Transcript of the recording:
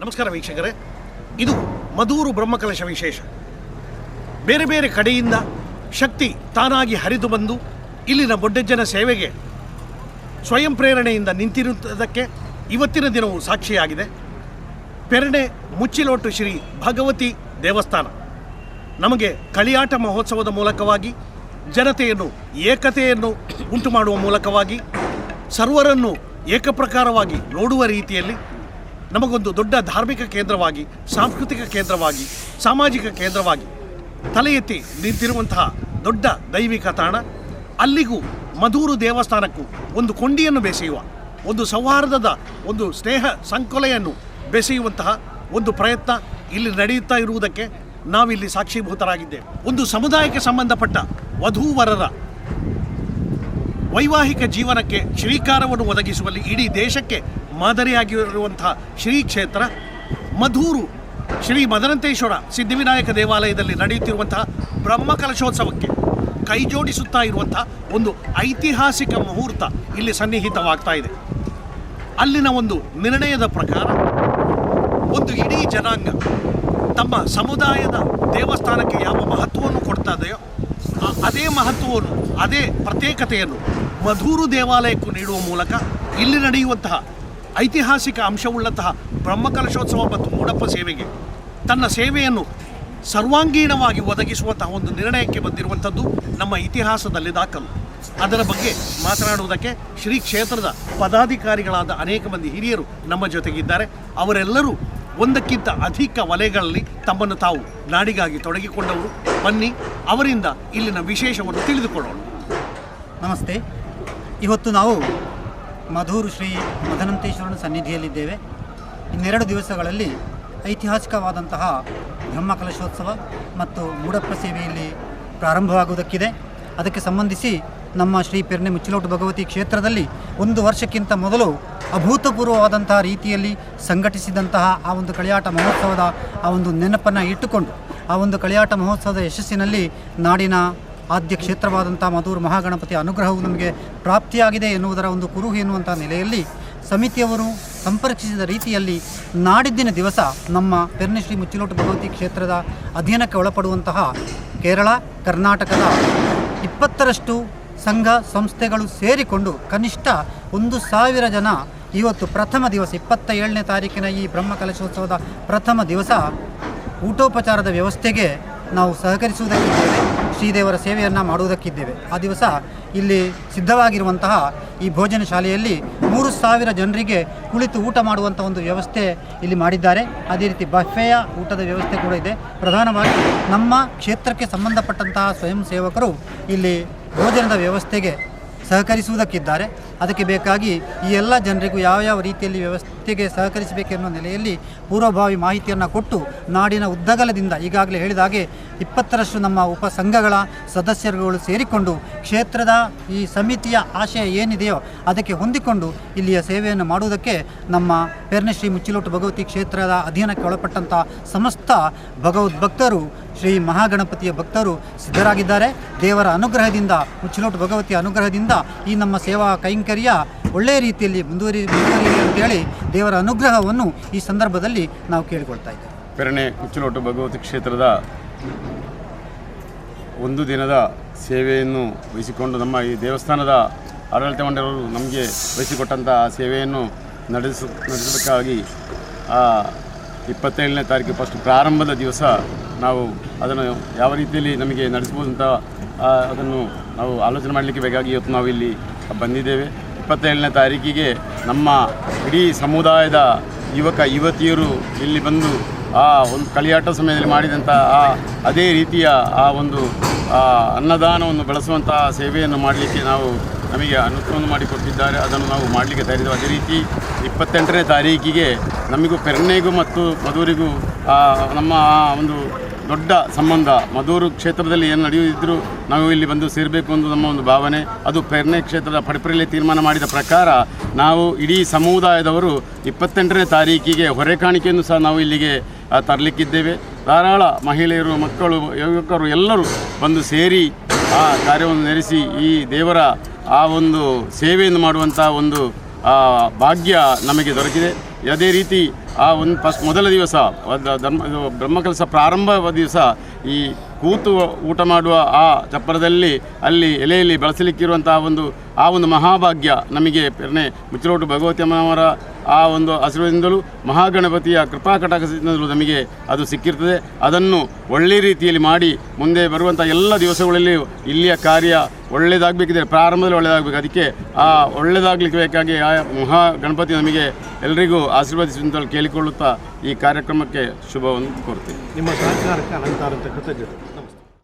ನಮಸ್ಕಾರ ವೀಕ್ಷಕರೇ. ಇದು ಮಧೂರು ಬ್ರಹ್ಮಕಲಶ ವಿಶೇಷ. ಬೇರೆ ಬೇರೆ ಕಡೆಯಿಂದ ಶಕ್ತಿ ತಾನಾಗಿ ಹರಿದು ಬಂದು ಇಲ್ಲಿನ ಬೊಡ್ಡಜ್ಜನ ಸೇವೆಗೆ ಸ್ವಯಂ ಪ್ರೇರಣೆಯಿಂದ ನಿಂತಿರುವುದಕ್ಕೆ ಇವತ್ತಿನ ದಿನವೂ ಸಾಕ್ಷಿಯಾಗಿದೆ. ಪೆರಣೆ ಮುಚ್ಚಿಲೋಟು ಶ್ರೀ ಭಗವತಿ ದೇವಸ್ಥಾನ. ನಮಗೆ ಕಳಿಯಾಟ ಮಹೋತ್ಸವದ ಮೂಲಕವಾಗಿ, ಜನತೆಯನ್ನು ಏಕತೆಯನ್ನು ಉಂಟು ಮಾಡುವ ಮೂಲಕವಾಗಿ, ಸರ್ವರನ್ನು ಏಕಪ್ರಕಾರವಾಗಿ ನೋಡುವ ರೀತಿಯಲ್ಲಿ ನಮಗೊಂದು ದೊಡ್ಡ ಧಾರ್ಮಿಕ ಕೇಂದ್ರವಾಗಿ, ಸಾಂಸ್ಕೃತಿಕ ಕೇಂದ್ರವಾಗಿ, ಸಾಮಾಜಿಕ ಕೇಂದ್ರವಾಗಿ ತಲೆ ಎತ್ತಿ ನಿಂತಿರುವಂತಹ ದೊಡ್ಡ ದೈವಿಕ ತಾಣ, ಅಲ್ಲಿಗೂ ಮಧೂರು ದೇವಸ್ಥಾನಕ್ಕೂ ಒಂದು ಕೊಂಡಿಯನ್ನು ಬೆಸೆಯುವ, ಒಂದು ಸೌಹಾರ್ದದ, ಒಂದು ಸ್ನೇಹ ಸಂಕೊಲೆಯನ್ನು ಬೆಸೆಯುವಂತಹ ಒಂದು ಪ್ರಯತ್ನ ಇಲ್ಲಿ ನಡೆಯುತ್ತಾ ಇರುವುದಕ್ಕೆ ನಾವಿಲ್ಲಿ ಸಾಕ್ಷೀಭೂತರಾಗಿದ್ದೇವೆ. ಒಂದು ಸಮುದಾಯಕ್ಕೆ ಸಂಬಂಧಪಟ್ಟ ವಧೂವರರ ವೈವಾಹಿಕ ಜೀವನಕ್ಕೆ ಶ್ರೀಕಾರವನ್ನು ಒದಗಿಸುವಲ್ಲಿ ಇಡೀ ದೇಶಕ್ಕೆ ಮಾದರಿಯಾಗಿರುವಂತಹ ಶ್ರೀ ಕ್ಷೇತ್ರ ಮಧೂರು, ಶ್ರೀ ಮದನಂತೇಶ್ವರ ಸಿದ್ಧಿವಿನಾಯಕ ದೇವಾಲಯದಲ್ಲಿ ನಡೆಯುತ್ತಿರುವಂತಹ ಬ್ರಹ್ಮಕಲಶೋತ್ಸವಕ್ಕೆ ಕೈಜೋಡಿಸುತ್ತಾ ಇರುವಂಥ ಒಂದು ಐತಿಹಾಸಿಕ ಮುಹೂರ್ತ ಇಲ್ಲಿ ಸನ್ನಿಹಿತವಾಗ್ತಾ ಇದೆ. ಅಲ್ಲಿನ ಒಂದು ನಿರ್ಣಯದ ಪ್ರಕಾರ ಒಂದು ಇಡೀ ಜನಾಂಗ ತಮ್ಮ ಸಮುದಾಯದ ದೇವಸ್ಥಾನಕ್ಕೆ ಯಾವ ಮಹತ್ವವನ್ನು ಕೊಡ್ತಾ ಇದೆಯೋ ಅದೇ ಮಹತ್ವವನ್ನು, ಅದೇ ಪ್ರತ್ಯೇಕತೆಯನ್ನು ಮಧೂರು ದೇವಾಲಯಕ್ಕೂ ನೀಡುವ ಮೂಲಕ ಇಲ್ಲಿ ನಡೆಯುವಂತಹ ಐತಿಹಾಸಿಕ ಅಂಶವುಳ್ಳಂತಹ ಬ್ರಹ್ಮಕಲಶೋತ್ಸವ ಮತ್ತು ಮೂಡಪ್ಪ ಸೇವೆಗೆ ತನ್ನ ಸೇವೆಯನ್ನು ಸರ್ವಾಂಗೀಣವಾಗಿ ಒದಗಿಸುವಂತಹ ಒಂದು ನಿರ್ಣಯಕ್ಕೆ ಬಂದಿರುವಂಥದ್ದು ನಮ್ಮ ಇತಿಹಾಸದಲ್ಲಿ ದಾಖಲು. ಅದರ ಬಗ್ಗೆ ಮಾತನಾಡುವುದಕ್ಕೆ ಶ್ರೀ ಕ್ಷೇತ್ರದ ಪದಾಧಿಕಾರಿಗಳಾದ ಅನೇಕ ಮಂದಿ ಹಿರಿಯರು ನಮ್ಮ ಜೊತೆಗಿದ್ದಾರೆ. ಅವರೆಲ್ಲರೂ ಒಂದಕ್ಕಿಂತ ಅಧಿಕ ವಲಯಗಳಲ್ಲಿ ತಮ್ಮನ್ನು ತಾವು ನಾಡಿಗಾಗಿ ತೊಡಗಿಕೊಂಡವರು. ಬನ್ನಿ, ಅವರಿಂದ ಇಲ್ಲಿನ ವಿಶೇಷವನ್ನು ತಿಳಿದುಕೊಳ್ಳೋಣ. ನಮಸ್ತೆ. ಇವತ್ತು ನಾವು ಮಧೂರು ಶ್ರೀ ಮದನಂತೇಶ್ವರನ ಸನ್ನಿಧಿಯಲ್ಲಿದ್ದೇವೆ. ಇನ್ನೆರಡು ದಿವಸಗಳಲ್ಲಿ ಐತಿಹಾಸಿಕವಾದಂತಹ ಬ್ರಹ್ಮಕಲಶೋತ್ಸವ ಮತ್ತು ಮೂಡಪ್ಪ ಸೇವೆಯಲ್ಲಿ ಪ್ರಾರಂಭವಾಗುವುದಕ್ಕಿದೆ. ಅದಕ್ಕೆ ಸಂಬಂಧಿಸಿ ನಮ್ಮ ಶ್ರೀ ಪೆರ್ನೆ ಮುಚ್ಚಿಲೋಟು ಭಗವತಿ ಕ್ಷೇತ್ರದಲ್ಲಿ ಒಂದು ವರ್ಷಕ್ಕಿಂತ ಮೊದಲು ಅಭೂತಪೂರ್ವವಾದಂತಹ ರೀತಿಯಲ್ಲಿ ಸಂಘಟಿಸಿದಂತಹ ಆ ಒಂದು ಕಳಿಯಾಟ ಮಹೋತ್ಸವದ ಆ ಒಂದು ನೆನಪನ್ನು ಇಟ್ಟುಕೊಂಡು ಆ ಒಂದು ಕಳಿಯಾಟ ಮಹೋತ್ಸವದ ಯಶಸ್ಸಿನಲ್ಲಿ ನಾಡಿನ ಆದ್ಯ ಕ್ಷೇತ್ರವಾದಂಥ ಮಧೂರು ಮಹಾಗಣಪತಿ ಅನುಗ್ರಹವು ನಮಗೆ ಪ್ರಾಪ್ತಿಯಾಗಿದೆ ಎನ್ನುವುದರ ಒಂದು ಕುರುಹು ಎನ್ನುವಂಥ ನೆಲೆಯಲ್ಲಿ ಸಮಿತಿಯವರು ಸಂಪರ್ಕಿಸಿದ ರೀತಿಯಲ್ಲಿ ನಾಡಿದ್ದಿನ ದಿವಸ ನಮ್ಮ ಪೆರ್ನಶ್ರೀ ಮುಚ್ಚಿಲೋಟು ಭಗವತಿ ಕ್ಷೇತ್ರದ ಅಧೀನಕ್ಕೆ ಒಳಪಡುವಂತಹ ಕೇರಳ, ಕರ್ನಾಟಕದ ಇಪ್ಪತ್ತರಷ್ಟು ಸಂಘ ಸಂಸ್ಥೆಗಳು ಸೇರಿಕೊಂಡು ಕನಿಷ್ಠ ಒಂದು ಸಾವಿರ ಜನ ಇವತ್ತು ಪ್ರಥಮ ದಿವಸ ಇಪ್ಪತ್ತ ಏಳನೇ ತಾರೀಕಿನ ಈ ಬ್ರಹ್ಮಕಲಶೋತ್ಸವದ ಪ್ರಥಮ ದಿವಸ ಊಟೋಪಚಾರದ ವ್ಯವಸ್ಥೆಗೆ ನಾವು ಸಹಕರಿಸುವುದಕ್ಕಿದ್ದೇವೆ ಶ್ರೀದೇವರ ಸೇವೆಯನ್ನು ಮಾಡುವುದಕ್ಕಿದ್ದೇವೆ. ಆ ದಿವಸ ಇಲ್ಲಿ ಸಿದ್ಧವಾಗಿರುವಂತಹ ಈ ಭೋಜನ ಶಾಲೆಯಲ್ಲಿ ಮೂರು ಸಾವಿರ ಜನರಿಗೆ ಕುಳಿತು ಊಟ ಮಾಡುವಂಥ ಒಂದು ವ್ಯವಸ್ಥೆ ಇಲ್ಲಿ ಮಾಡಿದ್ದಾರೆ. ಅದೇ ರೀತಿ ಬಫೆಯ ಊಟದ ವ್ಯವಸ್ಥೆ ಕೂಡ ಇದೆ. ಪ್ರಧಾನವಾಗಿ ನಮ್ಮ ಕ್ಷೇತ್ರಕ್ಕೆ ಸಂಬಂಧಪಟ್ಟಂತಹ ಸ್ವಯಂ ಸೇವಕರು ಇಲ್ಲಿ ಭೋಜನದ ವ್ಯವಸ್ಥೆಗೆ ಸಹಕರಿಸುವುದಕ್ಕಿದ್ದಾರೆ. ಅದಕ್ಕೆ ಬೇಕಾಗಿ ಈ ಎಲ್ಲ ಜನರಿಗೂ ಯಾವ ಯಾವ ರೀತಿಯಲ್ಲಿ ವ್ಯವಸ್ಥೆಗೆ ಸಹಕರಿಸಬೇಕೆನ್ನುವ ನೆಲೆಯಲ್ಲಿ ಪೂರ್ವಭಾವಿ ಮಾಹಿತಿಯನ್ನು ಕೊಟ್ಟು ನಾಡಿನ ಉದ್ದಗಲದಿಂದ ಈಗಾಗಲೇ ಹೇಳಿದ ಹಾಗೆ ಇಪ್ಪತ್ತರಷ್ಟು ನಮ್ಮ ಉಪ ಸಂಘಗಳ ಸದಸ್ಯರುಗಳು ಸೇರಿಕೊಂಡು ಕ್ಷೇತ್ರದ ಈ ಸಮಿತಿಯ ಆಶಯ ಏನಿದೆಯೋ ಅದಕ್ಕೆ ಹೊಂದಿಕೊಂಡು ಇಲ್ಲಿಯ ಸೇವೆಯನ್ನು ಮಾಡುವುದಕ್ಕೆ ನಮ್ಮ ಪೆರ್ನೆಶ್ರೀ ಮುಚ್ಚಿಲೋಟು ಭಗವತಿ ಕ್ಷೇತ್ರದ ಅಧೀನಕ್ಕೆ ಒಳಪಟ್ಟಂಥ ಸಮಸ್ತ ಭಗವದ್ ಭಕ್ತರು, ಶ್ರೀ ಮಹಾಗಣಪತಿಯ ಭಕ್ತರು ಸಿದ್ಧರಾಗಿದ್ದಾರೆ. ದೇವರ ಅನುಗ್ರಹದಿಂದ, ಮುಚ್ಚಿಲೋಟು ಭಗವತಿಯ ಅನುಗ್ರಹದಿಂದ ಈ ನಮ್ಮ ಸೇವಾ ಕೈಂಕರ್ಯ ಒಳ್ಳೆಯ ರೀತಿಯಲ್ಲಿ ಮುಂದುವರಿ ಮುಂದುವರಿಯಲಿ ಅಂತೇಳಿ ದೇವರ ಅನುಗ್ರಹವನ್ನು ಈ ಸಂದರ್ಭದಲ್ಲಿ ನಾವು ಕೇಳಿಕೊಳ್ತಾ ಇದ್ದೇವೆ. ಪೆರಣೆ ಕುಚ್ಚಲೋಟು ಭಗವತಿ ಕ್ಷೇತ್ರದ ಒಂದು ದಿನದ ಸೇವೆಯನ್ನು ವಹಿಸಿಕೊಂಡು ನಮ್ಮ ಈ ದೇವಸ್ಥಾನದ ಆಡಳಿತ ಮಂಡಳಿಯವರು ನಮಗೆ ವಹಿಸಿಕೊಟ್ಟಂಥ ಸೇವೆಯನ್ನು ನಡೆಸ, ನಡೆಸೋದಕ್ಕಾಗಿ ಆ ಇಪ್ಪತ್ತೇಳನೇ ತಾರೀಕು ಫಸ್ಟ್ ಪ್ರಾರಂಭದ ದಿವಸ ನಾವು ಅದನ್ನು ಯಾವ ರೀತಿಯಲ್ಲಿ ನಮಗೆ ನಡೆಸ್ಬೋದು ಅಂತ ಅದನ್ನು ನಾವು ಆಲೋಚನೆ ಮಾಡಲಿಕ್ಕೆ ಬೇಕಾಗಿ ಇವತ್ತು ನಾವು ಇಲ್ಲಿ ಬಂದಿದ್ದೇವೆ. ಇಪ್ಪತ್ತೇಳನೇ ತಾರೀಕಿಗೆ ನಮ್ಮ ಇಡೀ ಸಮುದಾಯದ ಯುವಕ, ಯುವತಿಯರು ಇಲ್ಲಿ ಬಂದು ಆ ಒಂದು ಕಲಿಯಾಟ ಸಮಯದಲ್ಲಿ ಮಾಡಿದಂಥ ಆ ಅದೇ ರೀತಿಯ ಆ ಒಂದು ಅನ್ನದಾನವನ್ನು ಬಳಸುವಂತಹ ಸೇವೆಯನ್ನು ಮಾಡಲಿಕ್ಕೆ ನಾವು ನಮಗೆ ಅನುಕೂಲವನ್ನು ಮಾಡಿಕೊಟ್ಟಿದ್ದಾರೆ. ಅದನ್ನು ನಾವು ಮಾಡಲಿಕ್ಕೆ ತಯಾರಿದ್ದೇವೆ. ಅದೇ ರೀತಿ ಇಪ್ಪತ್ತೆಂಟನೇ ತಾರೀಕಿಗೆ ನಮಗೂ ಪೆರಣೆಗೂ ಮತ್ತು ಮಧುರಿಗೂ ನಮ್ಮ ಒಂದು ದೊಡ್ಡ ಸಂಬಂಧ. ಮಧೂರು ಕ್ಷೇತ್ರದಲ್ಲಿ ಏನು ನಡೆಯುತ್ತಿದ್ದರೂ ನಾವು ಇಲ್ಲಿ ಬಂದು ಸೇರಬೇಕು ಅನ್ನೋದು ನಮ್ಮ ಒಂದು ಭಾವನೆ. ಅದು ಪೆರ್ನೆ ಕ್ಷೇತ್ರದ ಪಡಪರೆಯಲ್ಲಿ ತೀರ್ಮಾನ ಮಾಡಿದ ಪ್ರಕಾರ ನಾವು ಇಡೀ ಸಮುದಾಯದವರು ಇಪ್ಪತ್ತೆಂಟನೇ ತಾರೀಕಿಗೆ ಹೊರೆ ಕಾಣಿಕೆಯನ್ನು ಸಹ ನಾವು ಇಲ್ಲಿಗೆ ತರಲಿಕ್ಕಿದ್ದೇವೆ. ಧಾರಾಳ ಮಹಿಳೆಯರು, ಮಕ್ಕಳು, ಯುವಕರು ಎಲ್ಲರೂ ಬಂದು ಸೇರಿ, ಆ, ಕಾರ್ಯವನ್ನು ನಡೆಸಿ ಈ ದೇವರ, ಆ ಒಂದು ಸೇವೆಯನ್ನು ಮಾಡುವಂಥ ಒಂದು ಭಾಗ್ಯ ನಮಗೆ ದೊರಕಿದೆ. ಅದೇ ರೀತಿ ಆ ಒಂದು ಫಸ್ಟ್ ಮೊದಲ ದಿವಸ ಧರ್ಮ ಬ್ರಹ್ಮ ಪ್ರಾರಂಭವಾದ ದಿವಸ ಈ ಕೂತು ಊಟ ಮಾಡುವ ಆ ಚಪ್ಪರದಲ್ಲಿ ಅಲ್ಲಿ ಎಲೆಯಲ್ಲಿ ಬಳಸಲಿಕ್ಕಿರುವಂತಹ ಒಂದು ಆ ಒಂದು ಮಹಾಭಾಗ್ಯ ನಮಗೆ ಪ್ರೇರಣೆ. ಮುಚ್ಚಲೋಟು ಭಗವತಿ ಅಮ್ಮನವರ ಆ ಒಂದು ಹಸಿರುದಿಂದಲೂ ಮಹಾಗಣಪತಿಯ ಕೃಪಾ ಕಟಾಕ್ಷದಿಂದಲೂ ನಮಗೆ ಅದು ಸಿಕ್ಕಿರ್ತದೆ. ಅದನ್ನು ಒಳ್ಳೆ ರೀತಿಯಲ್ಲಿ ಮಾಡಿ ಮುಂದೆ ಬರುವಂಥ ಎಲ್ಲ ದಿವಸಗಳಲ್ಲಿ ಇಲ್ಲಿಯ ಕಾರ್ಯ ಒಳ್ಳೆಯದಾಗಬೇಕಿದೆ ಪ್ರಾರಂಭದಲ್ಲಿ ಒಳ್ಳೆಯದಾಗಬೇಕು ಅದಕ್ಕೆ ಆ ಒಳ್ಳೆಯದಾಗಲಿಕ್ಕೆ ಬೇಕಾಗಿ ಆ ಮಹಾ ಗಣಪತಿ ನಮಗೆ ಎಲ್ಲರಿಗೂ ಆಶೀರ್ವದಿಸುವಂತ ಕೇಳಿಕೊಳ್ಳುತ್ತಾ ಈ ಕಾರ್ಯಕ್ರಮಕ್ಕೆ ಶುಭವನ್ನು ಕೋರ್ತೀನಿ ನಿಮ್ಮ ಸಹಕಾರಕ್ಕೆ ಅನಂತಾರಂತ ಕೃತಜ್ಞತೆ.